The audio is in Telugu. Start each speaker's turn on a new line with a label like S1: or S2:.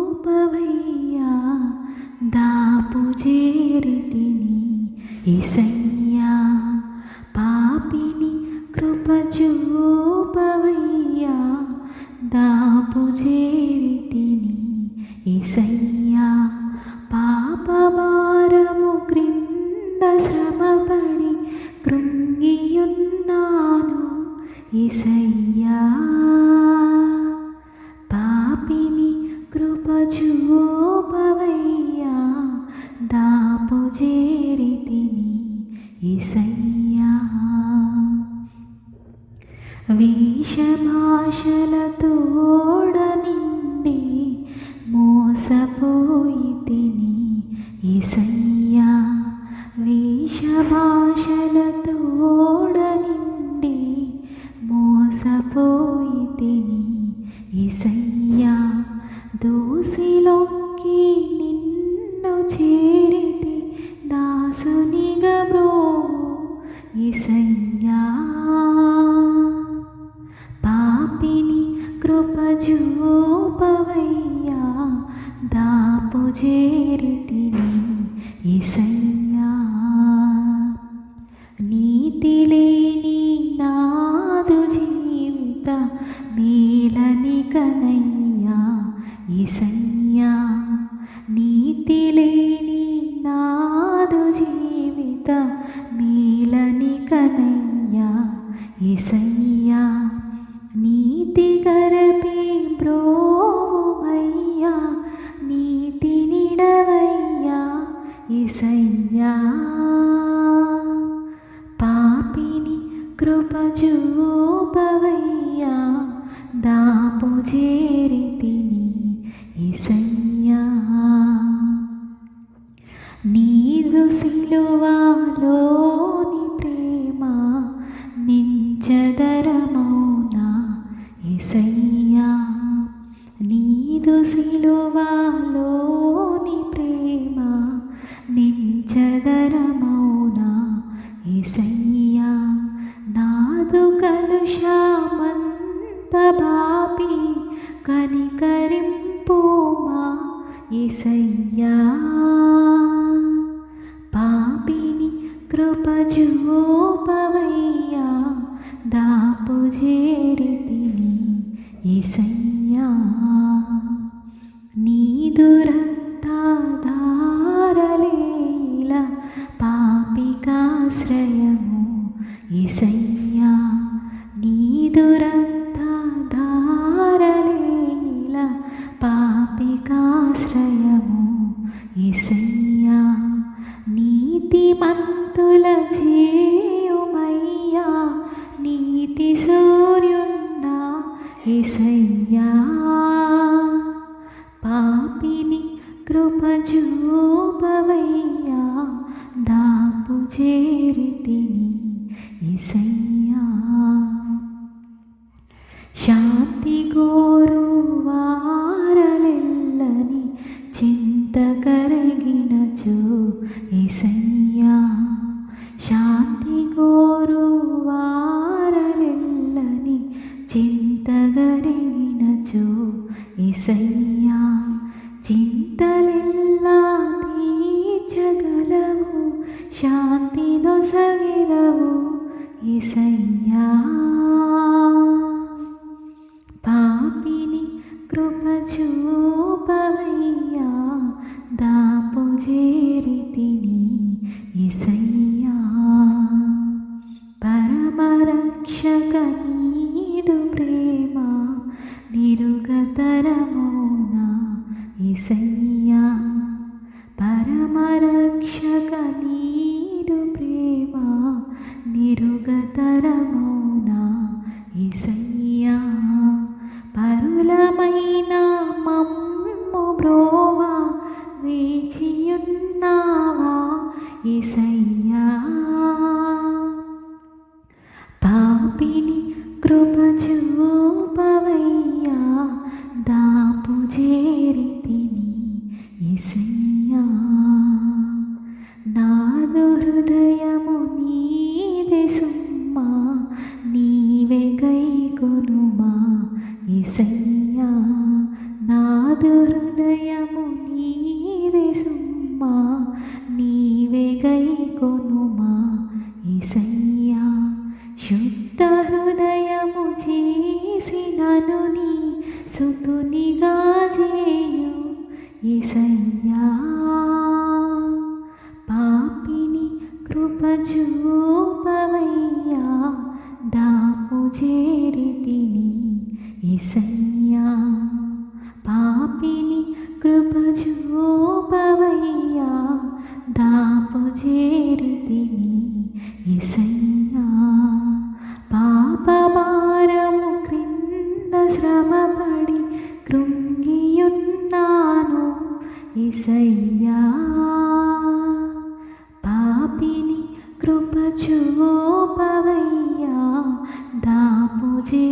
S1: చూపవయ్యా దాపు చేరితిని ఇసయ్యా పాపిని కృప చూపవయ్యా దాపు చేరి చూపవయ్యా దాపు చేరితిని ఇసయ్యా. వేషభాషలతోడ దాసునిగా బ్రో ఇసయ్యా పాపిని కృప చూపవయ్యా దాపు చేరితిని ఇసయ్యా నీతి లేని నాదు జీవిత మేలని కనయ్యా ఇసయ్యా ఎసయ్యా నీతి గరపే బ్రోవయ్యా నీతి నిడవయ్యా ఎసయ్యా పాపిని కృప చూపవయ్యా దాపు చేరితిని ఎసయ్యా నీదు సిలువాలో నీదు సిలువలోని ప్రేమ నించదర నించదరమౌనా? ఇసయ్యా నాదు కలుషమంత బాపి కనికరింపుమా? ఇసయ్యా పాపిని కృప చూపవయ్యా దాపు చేరితిని ఇసయ్యా ఆశ్రయము ఇసయ్యా నీదు రక్తధారలేల పాపికాశ్రయము ఇసయ్యా నీతిమంతుల చేయుమయ్యా నీతి సూర్యుండ ఇసయ్యా పాపిని కృప చూపవయ్యా దాపు చేరితిని ఇసయ్యా శాంతి గోరు వారలెల్లని చింత కరగినచో ఇసయ్యా శాంతి గోరు వారలెల్లని చింత కరగినచో ఇసయ్యా చింతలెల్లా శాంతి నొసగిదవు ఇసయ్యా పాపిని కృప చూపవయ్యా దాపు చేరితిని ఇసయ్యా పరమరక్షకని ఇసయ్యా ఏసయ్యా పాపిని కృప చూపవయ్యా దాపు చేరితిని ఏసయ్యా పాపిని కృప చూపవయ్యా దాపు చే ఏసయ్యా పాపిని కృప చూపవయ్యా దాపు చే